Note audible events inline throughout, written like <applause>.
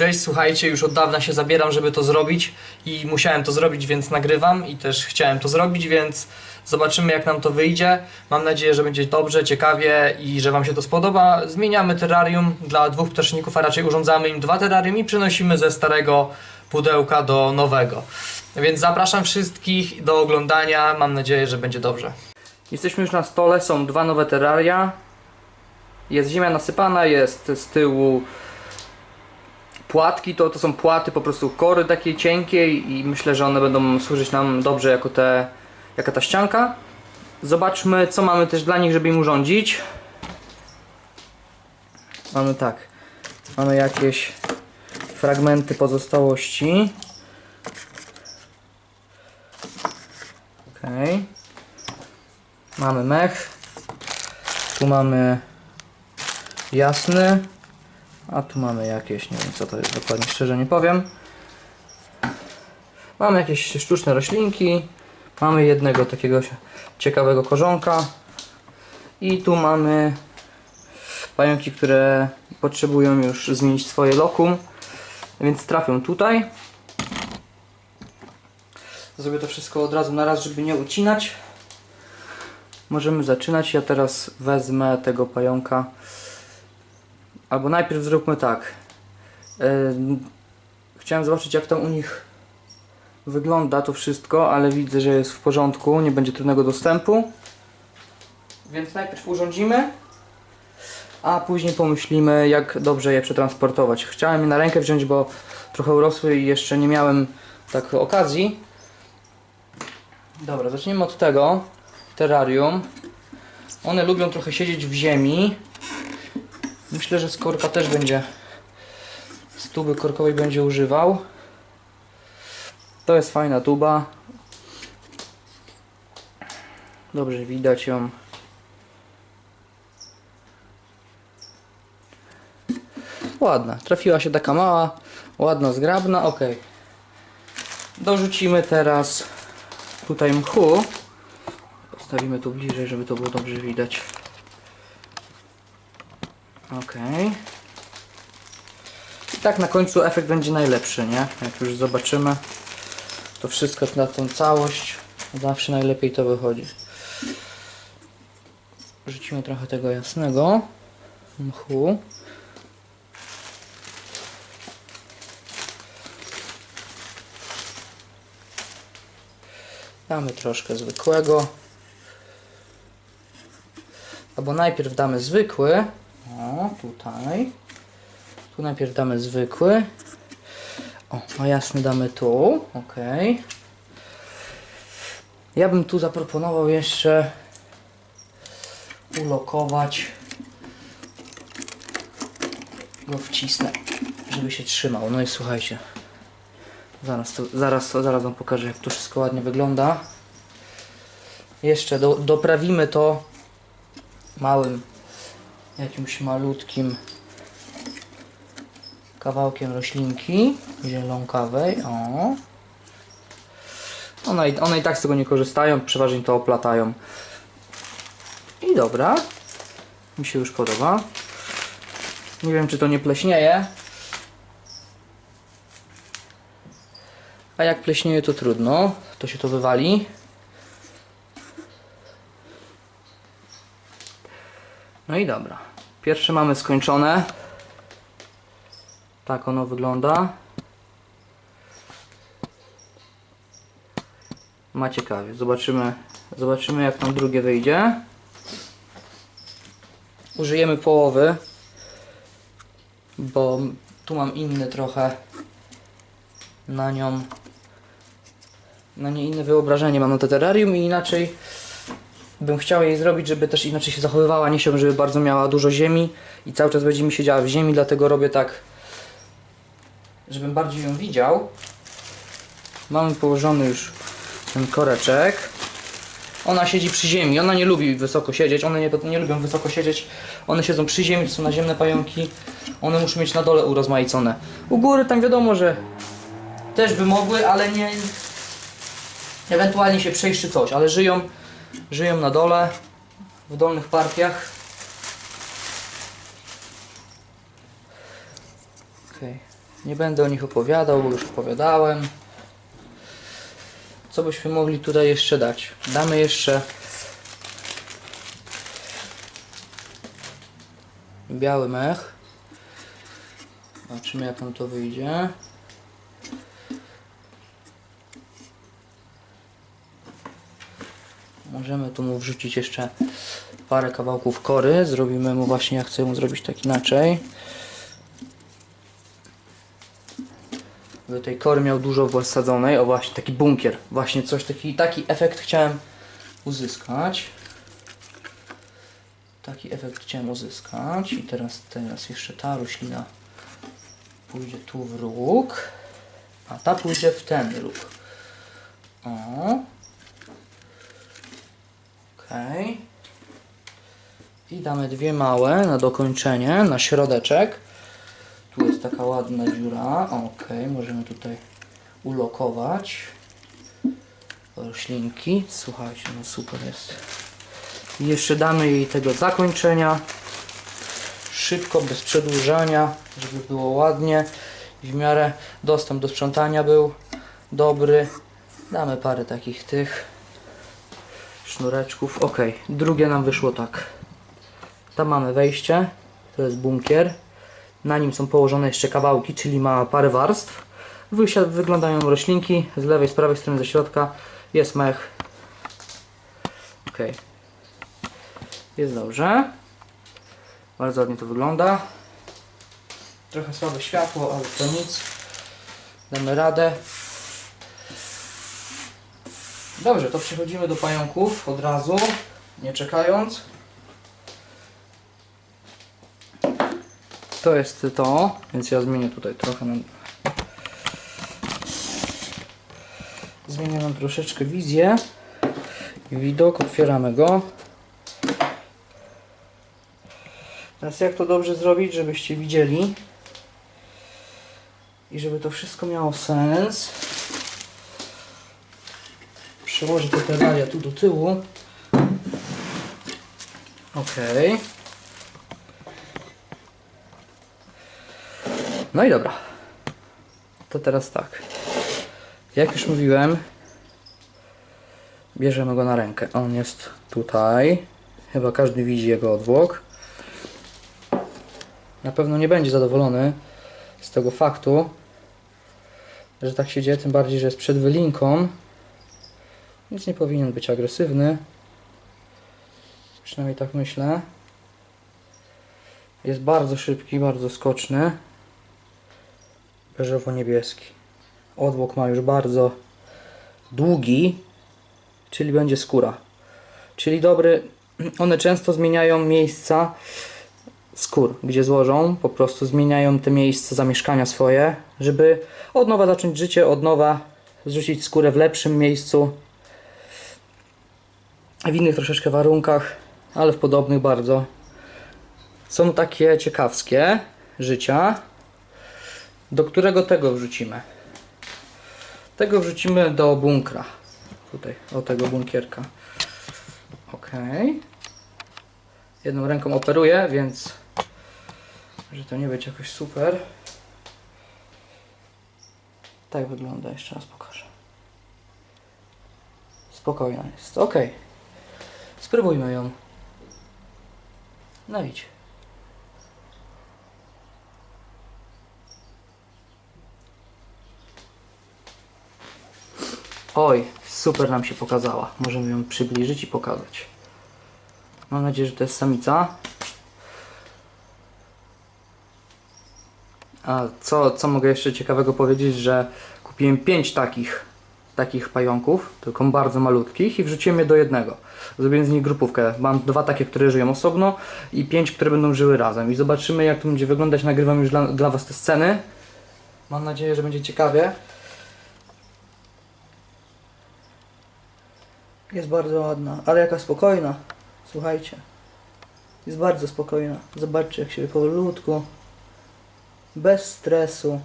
Cześć, słuchajcie, już od dawna się zabieram, żeby to zrobić i musiałem to zrobić, więc nagrywam i też chciałem to zrobić, więc zobaczymy jak nam to wyjdzie. Mam nadzieję, że będzie dobrze, ciekawie i że Wam się to spodoba. Zmieniamy terrarium dla dwóch ptaszników, a raczej urządzamy im dwa terrarium i przenosimy ze starego pudełka do nowego. Więc zapraszam wszystkich do oglądania, mam nadzieję, że będzie dobrze. Jesteśmy już na stole, są dwa nowe terraria. Jest ziemia nasypana, jest z tyłu płatki, to, to są płaty, po prostu kory takie cienkie i myślę, że one będą służyć nam dobrze jako te, jaka ta ścianka. Zobaczmy, co mamy też dla nich, żeby im urządzić. Mamy tak, mamy jakieś fragmenty pozostałości. Okej. Mamy mech. Tu mamy jasny. A tu mamy jakieś, nie wiem co to jest dokładnie, szczerze nie powiem. Mamy jakieś sztuczne roślinki. Mamy jednego takiego ciekawego korzonka. I tu mamy pająki, które potrzebują już zmienić swoje lokum. Więc trafią tutaj. Zrobię to wszystko od razu na raz, żeby nie ucinać. Możemy zaczynać. Ja teraz wezmę tego pająka. Albo najpierw zróbmy tak. Chciałem zobaczyć jak tam u nich wygląda to wszystko, ale widzę, że jest w porządku, nie będzie trudnego dostępu. Więc najpierw urządzimy, a później pomyślimy jak dobrze je przetransportować. Chciałem je na rękę wziąć, bo trochę urosły i jeszcze nie miałem tak okazji. Dobra, zacznijmy od tego. Terrarium. One lubią trochę siedzieć w ziemi. Myślę, że skorka też będzie z tuby korkowej będzie używał. To jest fajna tuba. Dobrze widać ją. Ładna. Trafiła się taka mała, ładna, zgrabna. Ok. Dorzucimy teraz tutaj mchu. Postawimy tu bliżej, żeby to było dobrze widać. Ok. I tak na końcu efekt będzie najlepszy, nie? Jak już zobaczymy to wszystko na tą całość, zawsze najlepiej to wychodzi. Rzucimy trochę tego jasnego mchu. Damy troszkę zwykłego. Albo najpierw damy zwykły. O, tutaj. Tu najpierw damy zwykły. O, a jasny damy tu. Ok. Ja bym tu zaproponował jeszcze ulokować. Go wcisnę, żeby się trzymał. No i słuchajcie. Zaraz, to, zaraz, zaraz wam pokażę, jak to wszystko ładnie wygląda. Jeszcze do, doprawimy to małym, jakimś malutkim kawałkiem roślinki zielonkawej. O. One, one i tak z tego nie korzystają, przeważnie to oplatają. I dobra. Mi się już podoba. Nie wiem, czy to nie pleśnieje. A jak pleśnieje, to trudno. To się to wywali. No i dobra. Pierwsze mamy skończone. Tak ono wygląda. Ma ciekawie. Zobaczymy, zobaczymy jak nam drugie wyjdzie. Użyjemy połowy, bo tu mam inny trochę na nią na nie inne wyobrażenie mam na terrarium i inaczej bym chciał jej zrobić, żeby też inaczej się zachowywała. Nie chciałbym, żeby bardzo miała dużo ziemi i cały czas będzie mi siedziała w ziemi, dlatego robię tak, żebym bardziej ją widział. Mamy położony już ten koreczek. Ona siedzi przy ziemi, ona nie lubi wysoko siedzieć, one nie, nie lubią wysoko siedzieć. One siedzą przy ziemi, to są naziemne pająki. One muszą mieć na dole urozmaicone. U góry tam wiadomo, że też by mogły, ale nie... Ewentualnie się przejść czy coś, ale żyją, żyją na dole, w dolnych partiach. Okej. Nie będę o nich opowiadał, bo już opowiadałem. Co byśmy mogli tutaj jeszcze dać? Damy jeszcze biały mech. Zobaczymy jak nam to wyjdzie. Możemy tu mu wrzucić jeszcze parę kawałków kory. Zrobimy mu właśnie, ja chcę mu zrobić tak inaczej. By tej kory miał dużo wysadzonej. O właśnie, taki bunkier. Właśnie coś, taki, taki efekt chciałem uzyskać. Taki efekt chciałem uzyskać. I teraz, teraz jeszcze ta roślina pójdzie tu w róg. A ta pójdzie w ten róg. O. Okej. I damy dwie małe na dokończenie, na środeczek. Tu jest taka ładna dziura. Okej, możemy tutaj ulokować roślinki. Słuchajcie, no super jest. I jeszcze damy jej tego zakończenia. Szybko, bez przedłużania, żeby było ładnie. I w miarę dostęp do sprzątania był dobry. Damy parę takich tych sznureczków. Ok, drugie nam wyszło tak. Tam mamy wejście, to jest bunkier. Na nim są położone jeszcze kawałki, czyli ma parę warstw. Wyglądają roślinki z lewej, z prawej strony, ze środka. Jest mech. Ok. Jest dobrze. Bardzo ładnie to wygląda. Trochę słabe światło, ale to nic. Damy radę. Dobrze, to przechodzimy do pająków od razu, nie czekając. To jest to, więc ja zmienię tutaj trochę nam... Zmienię nam troszeczkę wizję i widok, otwieramy go. Teraz jak to dobrze zrobić, żebyście widzieli i żeby to wszystko miało sens. Przełożę te pedalia tu do tyłu. Ok. No i dobra. To teraz tak. Jak już mówiłem, bierzemy go na rękę. On jest tutaj. Chyba każdy widzi jego odwłok. Na pewno nie będzie zadowolony z tego faktu, że tak się dzieje, tym bardziej, że jest przed wylinką. Więc nie powinien być agresywny. Przynajmniej tak myślę. Jest bardzo szybki, bardzo skoczny. Beżowo-niebieski. Odwłok ma już bardzo długi, czyli będzie skóra. Czyli dobry. One często zmieniają miejsca skór, gdzie złożą, po prostu zmieniają te miejsca zamieszkania swoje, żeby od nowa zacząć życie, od nowa zrzucić skórę w lepszym miejscu, w innych troszeczkę warunkach, ale w podobnych bardzo. Są takie ciekawskie życia, do którego tego wrzucimy. Tego wrzucimy do bunkra. Tutaj, o tego bunkierka. Ok. Jedną ręką operuję, więc może to nie być jakoś super. Tak wygląda, jeszcze raz pokażę. Spokojna jest, ok. Spróbujmy ją. No idź. Oj, super nam się pokazała. Możemy ją przybliżyć i pokazać. Mam nadzieję, że to jest samica. A co, co mogę jeszcze ciekawego powiedzieć, że kupiłem 5 takich, takich pająków, tylko bardzo malutkich i wrzuciłem je do jednego. Zrobiłem z nich grupówkę. Mam dwa takie, które żyją osobno i pięć, które będą żyły razem. I zobaczymy jak to będzie wyglądać. Nagrywam już dla, dla Was te sceny. Mam nadzieję, że będzie ciekawie. Jest bardzo ładna, ale jaka spokojna. Słuchajcie. Jest bardzo spokojna. Zobaczcie jak się powolutku. Bez stresu.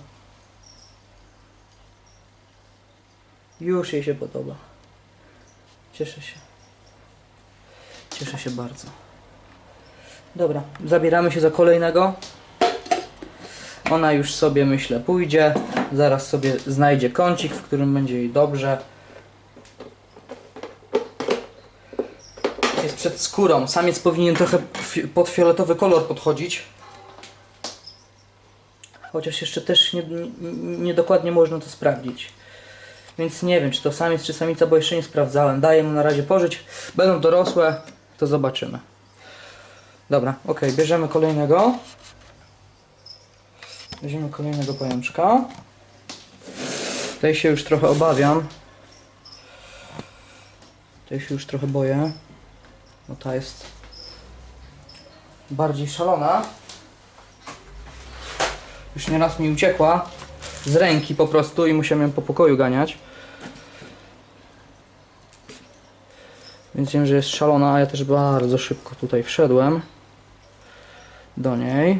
Już jej się podoba. Cieszę się. Cieszę się bardzo. Dobra, zabieramy się za kolejnego. Ona już sobie myślę pójdzie. Zaraz sobie znajdzie kącik, w którym będzie jej dobrze. Jest przed skórą. Samiec powinien trochę pod fioletowy kolor podchodzić. Chociaż jeszcze też niedokładnie nie, niedokładnie można to sprawdzić. Więc nie wiem, czy to samiec, czy samica, bo jeszcze nie sprawdzałem. Daję mu na razie pożyć. Będą dorosłe, to zobaczymy. Dobra, ok, bierzemy kolejnego. Weźmiemy kolejnego pajączka. Tutaj się już trochę obawiam. Tutaj się już trochę boję. No ta jest bardziej szalona. Już nieraz mi uciekła z ręki po prostu i musiałem ją po pokoju ganiać. Więc wiem, że jest szalona, a ja też bardzo szybko tutaj wszedłem do niej.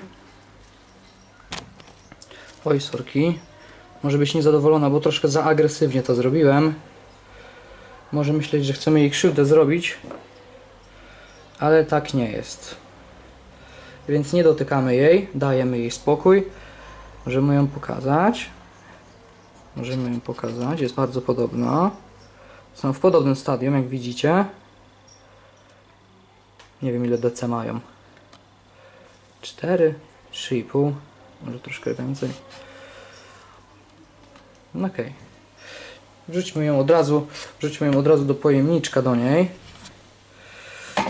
Oj, sorki. Może być niezadowolona, bo troszkę za agresywnie to zrobiłem. Może myśleć, że chcemy jej krzywdę zrobić, ale tak nie jest. Więc nie dotykamy jej, dajemy jej spokój. Możemy ją pokazać. Możemy ją pokazać, jest bardzo podobna. Są w podobnym stadium, jak widzicie. Nie wiem ile DC mają. 4, 3,5, może troszkę więcej. No okej. Wrzućmy ją od razu, wrzućmy ją od razu do pojemniczka do niej.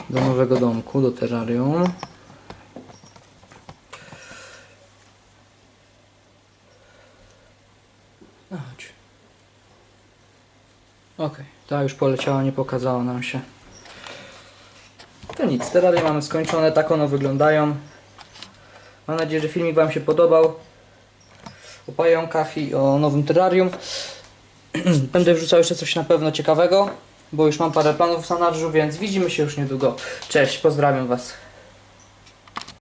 Do nowego domku, do terrarium. No chodź. Okej, ta już poleciała, nie pokazała nam się. To nic, terraria mamy skończone, tak one wyglądają. Mam nadzieję, że filmik Wam się podobał. O pająkach i o nowym terrarium. <clears throat> Będę wrzucał jeszcze coś na pewno ciekawego, bo już mam parę planów w zanadrzu, więc widzimy się już niedługo. Cześć, pozdrawiam Was.